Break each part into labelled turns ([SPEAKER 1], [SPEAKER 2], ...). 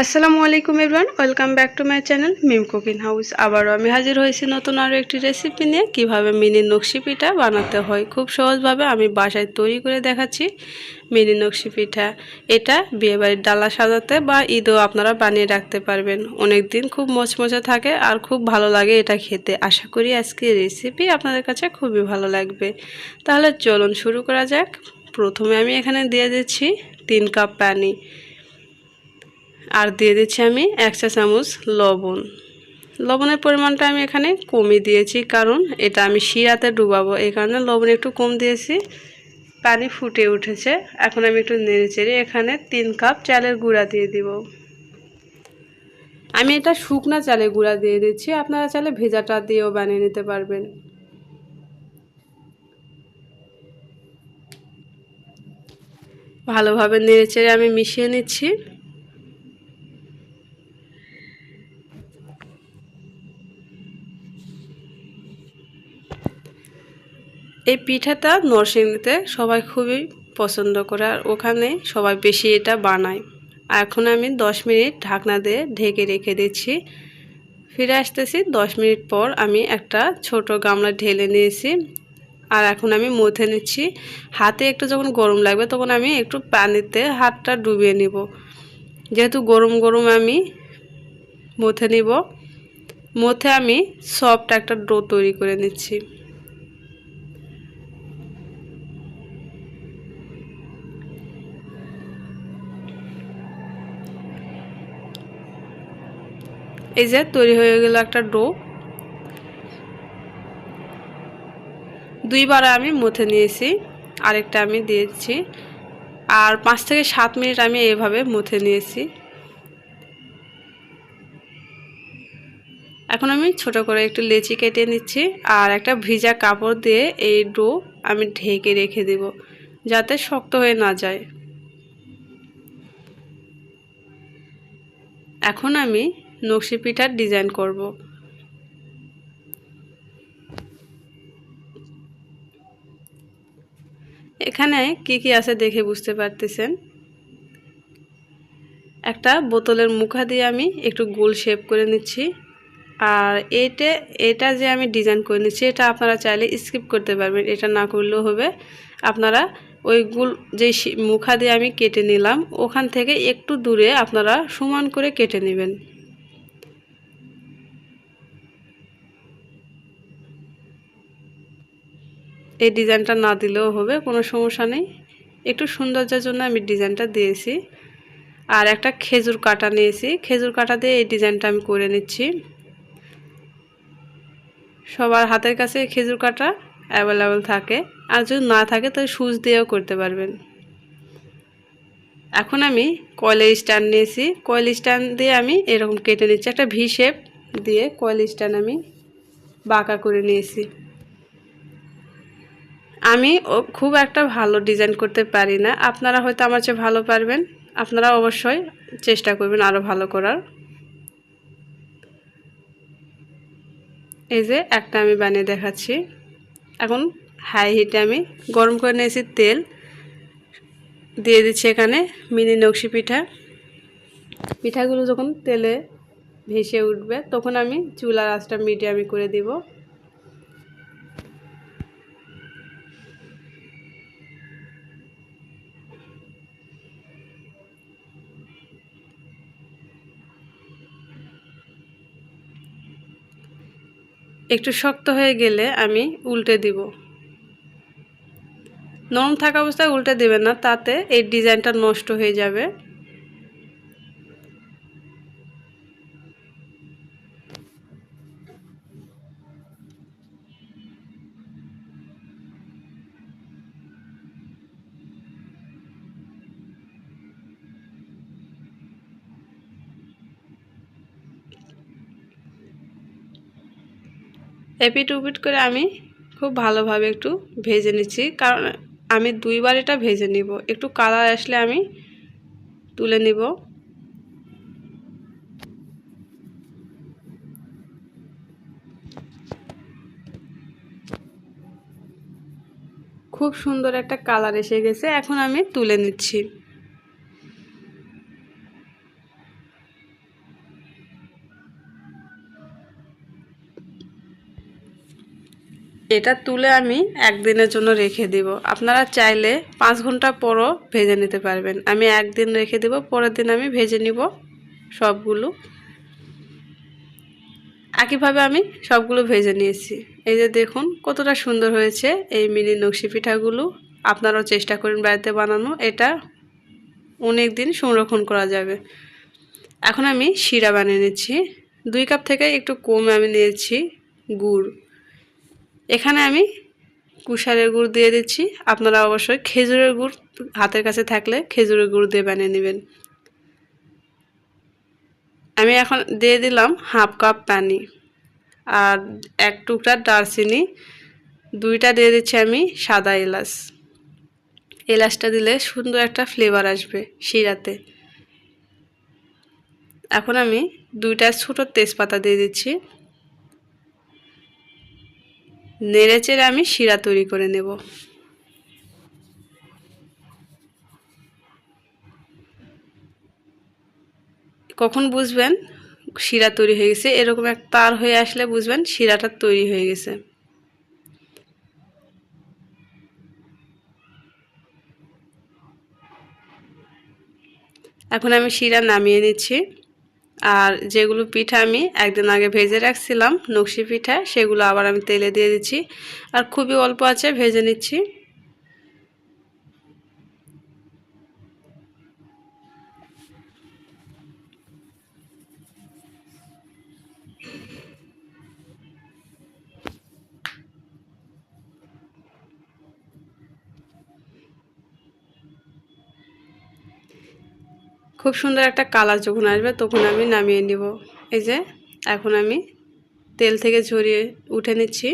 [SPEAKER 1] আসসালামু আলাইকুম everyone, welcome back to my channel Mim cooking house. আবারও আমি হাজির হয়েছি নতুন আরও একটি রেসিপি নিয়ে। কীভাবে মিনি নকশি পিঠা বানাতে হয় খুব সহজভাবে আমি বাসায় তৈরি করে দেখাচ্ছি মিনি নকশি পিঠা। এটা বিয়েবাড়ির ডালা সাজাতে বা ঈদও আপনারা বানিয়ে রাখতে পারবেন। অনেক দিন খুব মচমচে থাকে আর খুব ভালো লাগে এটা খেতে। আশা করি আজকে রেসিপি আপনাদের কাছে খুবই ভালো লাগবে। তাহলে চলুন শুরু করা যাক। প্রথমে আমি এখানে দিয়ে দিচ্ছি তিন কাপ পানি। আর দিয়ে দিচ্ছি আমি এক চা চামচ লবণ। লবণের পরিমাণটা আমি এখানে কমিয়ে দিয়েছি, কারণ এটা আমি শিরাতে ডুবাবো। এই কারণে লবণ একটু কম দিয়েছি, পানি ফুটে উঠেছে। এখন আমি একটু নেড়ে চেড়ে এখানে তিন কাপ চালের গুঁড়া দিয়ে দিব। আমি এটা শুকনা চালের গুঁড়া দিয়ে দিচ্ছি, আপনারা চালে ভেজাটা দিয়েও বানিয়ে নিতে পারবেন। ভালোভাবে নেড়ে চেড়ে আমি মিশিয়ে নিচ্ছি। এই পিঠাটা নরসিংদীতে সবাই খুবই পছন্দ করে আর ওখানে সবাই বেশি এটা বানায়। এখন আমি দশ মিনিট ঢাকনা দিয়ে ঢেকে রেখে দিচ্ছি। ফিরে আসতেছি, দশ মিনিট পর আমি একটা ছোট গামলা ঢেলে নিয়েছি। আর এখন আমি মথে নিচ্ছি। হাতে একটু যখন গরম লাগবে তখন আমি একটু পানিতে হাতটা ডুবিয়ে নিব। যেহেতু গরম গরম আমি মথে নিব, মথে আমি সফট একটা ডো তৈরি করে নিচ্ছি। এই যে তৈরি হয়ে গেল একটা ডো। দুইবার আমি মুথে নিয়েছি, আরেকটা আমি দিয়েছি। আর পাঁচ থেকে সাত মিনিট আমি এভাবে মুথে নিয়েছি। এখন আমি ছোট করে একটু লেচি কেটে নিচ্ছি আর একটা ভিজা কাপড় দিয়ে এই ডো আমি ঢেকে রেখে দেব, যাতে শক্ত হয়ে না যায়। এখন আমি নকশি পিঠার ডিজাইন করব। এখানে কি কি আছে দেখে বুঝতে পারতেছেন? একটা বোতলের মুখা দিয়ে আমি একটু গোল শেপ করে নিচ্ছি। আর এটা এটা যে আমি ডিজাইন করে নিচ্ছি, এটা আপনারা চাইলে স্কিপ করতে পারবেন, এটা না করলেও হবে। আপনারা ওই গুল, যে মুখা দিয়ে আমি কেটে নিলাম, ওখান থেকে একটু দূরে আপনারা সমান করে কেটে নেবেন। এই ডিজাইনটা না দিলেও হবে, কোনো সমস্যা নেই। একটু সৌন্দর্যের জন্য আমি ডিজাইনটা দিয়েছি। আর একটা খেজুর কাটা নিয়েছি। খেজুর কাটা দিয়ে এই ডিজাইনটা আমি করে নিচ্ছি। সবার হাতের কাছে খেজুর কাটা অ্যাভেলেবেল থাকে। আর যদি না থাকে, তাহলে সুচ দিয়েও করতে পারবেন। এখন আমি কয়েলের স্ট্যান্ড নিয়েছি। কয়েল স্ট্যান্ড দিয়ে আমি এরকম কেটে নিচ্ছি। একটা ভি শেপ দিয়ে কয়েল স্ট্যান্ড আমি বাঁকা করে নিয়েছি। আমি খুব একটা ভালো ডিজাইন করতে পারি না। আপনারা হয়তো আমার চেয়ে ভালো পারবেন। আপনারা অবশ্যই চেষ্টা করবেন আরও ভালো করার। এই যে একটা আমি বানিয়ে দেখাচ্ছি। এখন হাই হিটে আমি গরম করে নিয়েছি তেল। দিয়ে দিচ্ছি এখানে মিনি নকশি পিঠা। পিঠাগুলো যখন তেলে ভেসে উঠবে, তখন আমি চুলার আঁচটা মিডিয়ামে করে দিব। একটু শক্ত হয়ে গেলে আমি উল্টে দিব। নরম থাকা অবস্থায় উল্টে দেবে না, তাতে এই ডিজাইনটা নষ্ট হয়ে যাবে। এপিট উপিট করে আমি খুব ভালোভাবে একটু ভেজে নিচ্ছি। কারণ আমি দুইবার এটা ভেজে নিব। একটু কালার আসলে আমি তুলে নিব। খুব সুন্দর একটা কালার এসে গেছে। এখন আমি তুলে নিচ্ছি। এটা তুলে আমি একদিনের জন্য রেখে দিব। আপনারা চাইলে পাঁচ ঘণ্টা পরও ভেজে নিতে পারবেন। আমি একদিন রেখে দেব, পরের দিন আমি ভেজে নিব সবগুলো। একইভাবে আমি সবগুলো ভেজে নিয়েছি। এই যে দেখুন কতটা সুন্দর হয়েছে এই মিনি নকশি পিঠাগুলো। আপনারাও চেষ্টা করেন বাড়িতে বানানো। এটা অনেক দিন সংরক্ষণ করা যাবে। এখন আমি শিরা বানিয়ে নিচ্ছি। দুই কাপ থেকে একটু কম আমি নিয়েছি গুড়। এখানে আমি কুষারের গুড় দিয়ে দিচ্ছি। আপনারা অবশ্যই খেজুরের গুড় হাতের কাছে থাকলে খেজুরের গুড় দিয়ে বানিয়ে নেবেন। আমি এখন দিয়ে দিলাম হাফ কাপ পানি আর এক টুকরা দারচিনি। দুইটা দিয়ে দিচ্ছি আমি সাদা এলাচ। এলাচটা দিলে সুন্দর একটা ফ্লেভার আসবে শিরাতে। এখন আমি দুইটা ছোটো তেজপাতা দিয়ে দিচ্ছি। নেড়ে চেড়ে আমি শিরা তৈরি করে নেব। কখন বুঝবেন? শিরা তৈরি হয়ে গেছে। এরকম এক তার হয়ে আসলে বুঝবেন শিরাটা তৈরি হয়ে গেছে। এখন আমি শিরা নামিয়ে নিচ্ছি। আর যেগুলো পিঠা আমি একদিন আগে ভেজে রাখছিলাম, নকশি পিঠা, সেগুলো আবার আমি তেলে দিয়ে দিচ্ছি। আর খুবই অল্প আছে ভেজে নিচ্ছি। খুব সুন্দর একটা কালার যখন আসবে তখন আমি নামিয়ে নিব। এই যে, এখন আমি তেল থেকে ঝরিয়ে উঠে নিচ্ছি।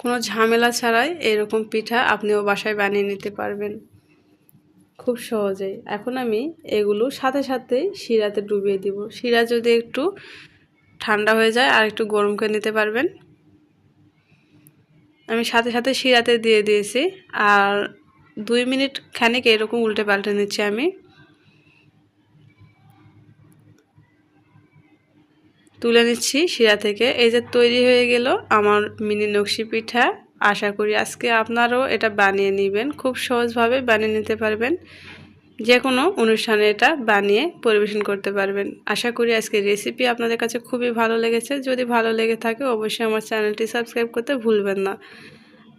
[SPEAKER 1] কোনো ঝামেলা ছাড়াই এরকম পিঠা আপনিও বাসায় বানিয়ে নিতে পারবেন। খুব সহজেই। এখন আমি এগুলো সাথে সাথে শিরাতে ডুবিয়ে দিব। শিরা যদি একটু ঠান্ডা হয়ে যায় আর একটু গরম করে নিতে পারবেন। আমি সাথে সাথে শিরাতে দিয়ে দিয়েছি। আর দুই মিনিট খানিক এরকম উল্টে পাল্টে নিচ্ছি আমি। তুলে নিচ্ছি শিরা থেকে। এই যে তৈরি হয়ে গেল আমার মিনি নকশি পিঠা। আশা করি আজকে আপনারাও এটা বানিয়ে নেবেন, খুব সহজভাবে বানিয়ে নিতে পারবেন। যে কোনো অনুষ্ঠানে এটা বানিয়ে পরিবেশন করতে পারবেন। আশা করি আজকে রেসিপি আপনাদের কাছে খুবই ভালো লেগেছে। যদি ভালো লেগে থাকে অবশ্যই আমার চ্যানেলটি সাবস্ক্রাইব করতে ভুলবেন না।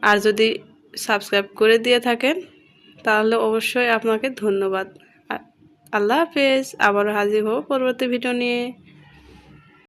[SPEAKER 1] আর যদি সাবস্ক্রাইব করে দিয়ে থাকেন, তাহলে অবশ্যই আপনাকে ধন্যবাদ। আল্লাহ হাফেজ। আবারও হাজির হব পরবর্তী ভিডিও নিয়ে।